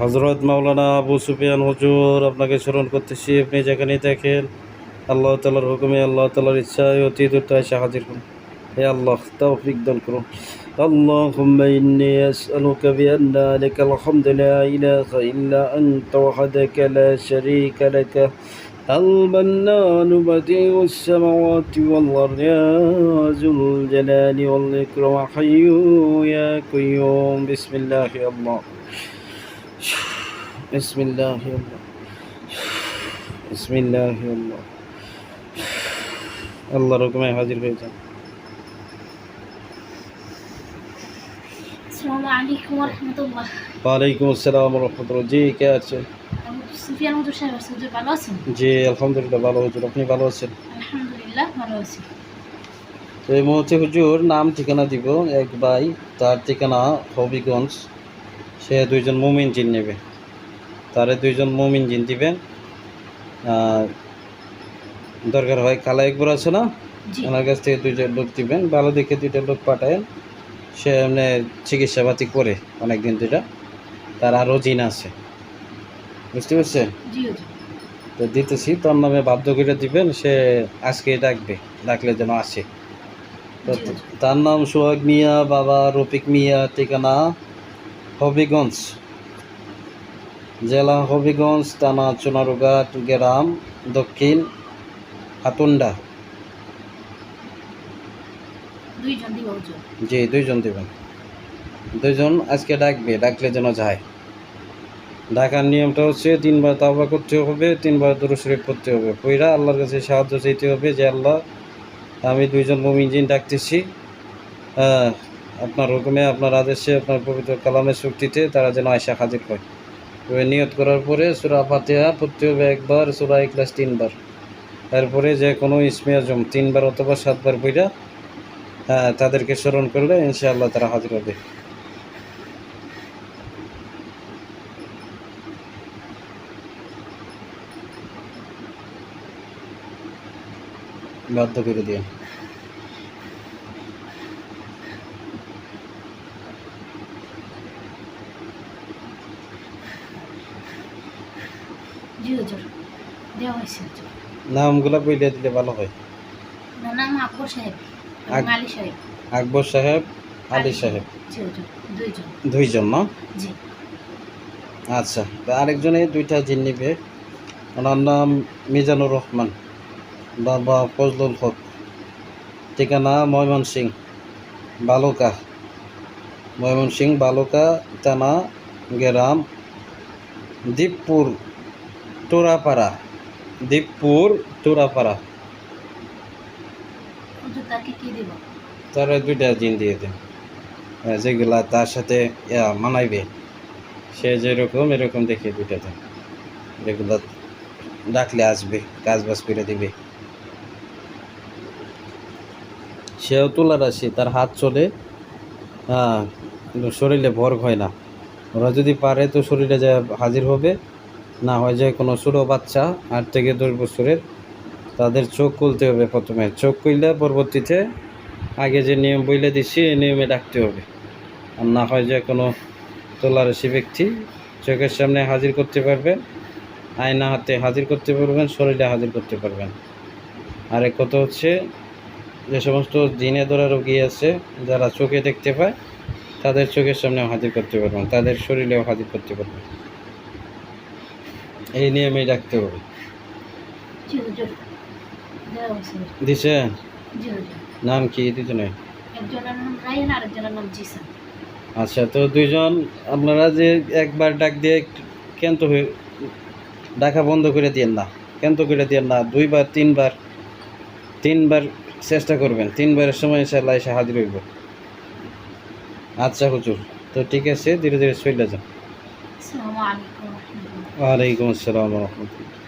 হজরত মাওলানা আবু সুফিয়ান হুজুর আপনাকে স্মরণ করতেছি আপনি যেখানেই দেখেন আল্লাহ তালার হুকুমে আল্লাহ তালার ইচ্ছায় অতি দ্রুত এসে হাজির করুন হে আল্লাহ তৌফিক দান করুন اللهم إني أسألك بأن لك الحمد لا إله إلا أنت وحدك لا شريك لك المنان بديع السماوات والأرض يا ذو الجلال والإكرام حي يا قيوم بسم الله يا الله بسم الله يا الله بسم الله يا الله আল্লাহ রকমে হাজির হয়ে যান আসসালামু আলাইকুম রহমতুল্লাহ ওয়ালাইকুম আসসালাম রহমতুল্লাহ জি কে আছেন সুফিয়ান মধুর সাহেব আছে হুজুর ভালো আছেন জি আলহামদুলিল্লাহ ভালো হুজুর আপনি ভালো আছেন আলহামদুলিল্লাহ ভালো আছি তো এই মুহূর্তে হুজুর নাম ঠিকানা দিব এক ভাই তার ঠিকানা হবিগঞ্জ সে দুইজন মুমিন জিন নেবে তারে দুইজন মুমিন জিন দিবেন। দরকার হয় কালা একবার আছে না? ওনার কাছ থেকে দুইজন লোক দিবেন ভালো দেখে দুইটা লোক পাঠায়েন। সে এমনি চিকিৎসাপাতি করে অনেক দিন দুইটা। তার আরও জিন আছে। বুঝতে পারছেন? তো দিতেছি তার নামে বাধ্য করে দিবেন সে আজকে ডাকবে ডাকলে যেন আসে। তার নাম সোহাগ মিয়া বাবা রফিক মিয়া ঠিকানা হবিগঞ্জ। জেলা হবিগঞ্জ থানা চুনারুঘাট গ্রাম দক্ষিণ হাতুন্ডা। জি দুইজন দেবেন দুইজন আজকে ডাকবে ডাকলে যেন যায়। ডাকার নিয়মটা হচ্ছে তিনবার তাওবা করতে হবে তিনবার দরুদ শরীফ পড়তে হবে। পইরা আল্লাহর কাছে সাহায্য চাইতে হবে যে আল্লাহ আমি দুইজন মমিনজিন ডাকতেছি। আপনার হুকুমে আপনার আদেশে আপনার পবিত্র কালামের শক্তিতে তারা যেন আয়সা হাজির হয়। নিয়ত করার পরে সুরা ফাতেহা পড়তে হবে একবার, সুরা ইকলাস তিনবার। তারপরে যে কোনো ইসমিয়া জম তিনবার অথবা সাতবার হ্যাঁ তাদেরকে স্মরণ করলে ইনশাআল্লাহ তারা হাজির হবে। বাধ্য করে দিয়ে জি হুজুর দেওয়া হয়েছে হুজুর নামগুলো বইলে দিলে ভালো হয়। নাম আকবর সাহেব আলী সাহেব। আকবর সাহেব আলী সাহেব। দুইজন। না? জি। আচ্ছা তা আরেকজনে দুইটা জিন নিবে। ওনার নাম মিজানুর রহমান বাবা ফজলুল হক। ঠিকানা ময়মনসিং বালুকা। ময়মনসিং বালুকা থানা গ্রাম দীপপুর। তোরাপাড়া দীপপুর তোরাপাড়া তারা দুইটা জিন দিয়ে দেন যেগুলা তার সাথে মানাইবে সে যেরকম এরকম দেখে দুইটা দেন যেগুলা ডাকলে আসবে কাজ বাজ করে দিবে সেও তোলার আসে তার হাত চলে শরীরে ভর হয় না ওরা যদি পারে তো শরীরে যা হাজির হবে না হয় যে কোনো ছোটো বাচ্চা আট থেকে দশ বছরের, তাদের চোখ খুলতে হবে প্রথমে। চোখ খুললে পরবর্তীতে আগে যে নিয়ম বইলে দিচ্ছি এই নিয়মে ডাকতে হবে। আর না হয় যে কোনো তোলারসি ব্যক্তি চোখের সামনে হাজির করতে পারবেন, আয়না হাতে হাজির করতে পারবেন, শরীরে হাজির করতে পারবেন। আর এক কথা হচ্ছে, যে সমস্ত দিনে ধরা রোগী আছে, যারা চোখে দেখতে পায়, তাদের চোখের সামনেও হাজির করতে পারবেন, তাদের শরীরেও হাজির করতে পারবেন। এই নিয়মেই ডাকতে হবে। দিছেন? নাম কি? দুজনে আচ্ছা তো দুইজন আপনারা যে একবার ডাক দিয়ে কেন্ত হয়ে ডাকা বন্ধ করে দিয়েন না কেন্ত করে দিয়েন না দুইবার তিনবার তিনবার চেষ্টা করবেন তিনবারের সময় ইনশাল্লাহ এসে হাজির হইব। আচ্ছা হুজুর তো ঠিক আছে ধীরে ধীরে চলে যান। আসসালামু আলাইকুম রহমতুল্লাহ ওয়ালাইকুম আসসালাম রহমতুল্লাহ